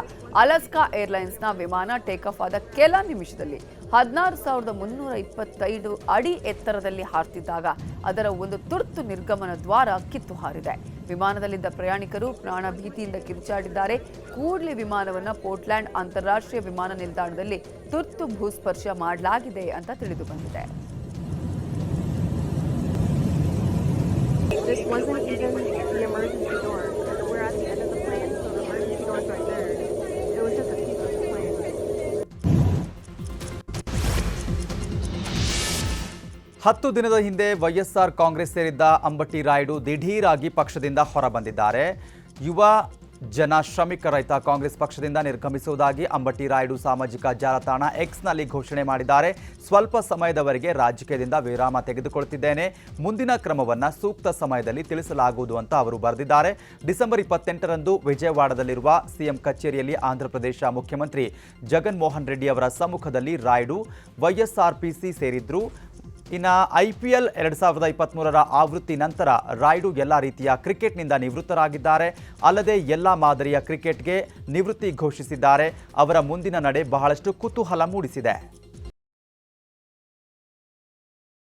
ಅಲಸ್ಕಾ ಏರ್ಲೈನ್ಸ್ನ ವಿಮಾನ ಟೇಕ್ ಆಫ್ ಆದ ಕೆಲ ನಿಮಿಷದಲ್ಲಿ ಹದಿನಾರು ಸಾವಿರದ ಮುನ್ನೂರ ಇಪ್ಪತ್ತೈದು ಅಡಿ ಎತ್ತರದಲ್ಲಿ ಹಾರ್ತಿದ್ದಾಗ ಅದರ ಒಂದು ತುರ್ತು ನಿರ್ಗಮನ ದ್ವಾರ ಕಿತ್ತು ಹಾರಿದೆ. ವಿಮಾನದಲ್ಲಿದ್ದ ಪ್ರಯಾಣಿಕರು ಪ್ರಾಣ ಭೀತಿಯಿಂದ ಕಿರುಚಾಡಿದ್ದಾರೆ ಕೂಡಲೇ ವಿಮಾನವನ್ನು ಪೋರ್ಟ್ಲ್ಯಾಂಡ್ ಅಂತಾರಾಷ್ಟ್ರೀಯ ವಿಮಾನ ನಿಲ್ದಾಣದಲ್ಲಿ ತುರ್ತು ಭೂಸ್ಪರ್ಶ ಮಾಡಲಾಗಿದೆ ಅಂತ ತಿಳಿದು ಬಂದಿದೆ. ಹತ್ತು ದಿನದ ಹಿಂದೆ ವೈಎಸ್ಆರ್ ಕಾಂಗ್ರೆಸ್ ಸೇರಿದ್ದ ಅಂಬಟಿ ರಾಯ್ಡು ದಿಢೀರಾಗಿ ಪಕ್ಷದಿಂದ ಹೊರಬಂದಿದ್ದಾರೆ. ಯುವ ಜನ ಶ್ರಮಿಕ ರೈತ ಕಾಂಗ್ರೆಸ್ ಪಕ್ಷದಿಂದ ನಿರ್ಗಮಿಸುವುದಾಗಿ ಅಂಬಟಿ ರಾಯ್ಡು ಸಾಮಾಜಿಕ ಜಾಲತಾಣ ಎಕ್ಸ್ನಲ್ಲಿ ಘೋಷಣೆ ಮಾಡಿದ್ದಾರೆ. ಸ್ವಲ್ಪ ಸಮಯದವರೆಗೆ ರಾಜಕೀಯದಿಂದ ವಿರಾಮ ತೆಗೆದುಕೊಳ್ತಿದ್ದೇನೆ. ಮುಂದಿನ ಕ್ರಮವನ್ನು ಸೂಕ್ತ ಸಮಯದಲ್ಲಿ ತಿಳಿಸಲಾಗುವುದು ಅಂತ ಅವರು ಬರೆದಿದ್ದಾರೆ. ಡಿಸೆಂಬರ್ ಇಪ್ಪತ್ತೆಂಟರಂದು ವಿಜಯವಾಡದಲ್ಲಿರುವ ಸಿಎಂ ಕಚೇರಿಯಲ್ಲಿ ಆಂಧ್ರಪ್ರದೇಶ ಮುಖ್ಯಮಂತ್ರಿ ಜಗನ್ಮೋಹನ್ ರೆಡ್ಡಿ ಅವರ ಸಮ್ಮುಖದಲ್ಲಿ ರಾಯ್ಡು ವೈಎಸ್ಆರ್ಪಿಸಿ ಸೇರಿದ್ರು. ಇನ್ನು ಐ ಪಿ ಎಲ್ ಎರಡು ಸಾವಿರದ ಇಪ್ಪತ್ತ್ಮೂರರ ಆವೃತ್ತಿ ನಂತರ ರಾಯ್ಡು ಎಲ್ಲ ರೀತಿಯ ಕ್ರಿಕೆಟ್ನಿಂದ ನಿವೃತ್ತರಾಗಿದ್ದಾರೆ. ಅಲ್ಲದೆ ಎಲ್ಲ ಮಾದರಿಯ ಕ್ರಿಕೆಟ್ಗೆ ನಿವೃತ್ತಿ ಘೋಷಿಸಿದ್ದಾರೆ. ಅವರ ಮುಂದಿನ ನಡೆ ಬಹಳಷ್ಟು ಕುತೂಹಲ ಮೂಡಿಸಿದೆ.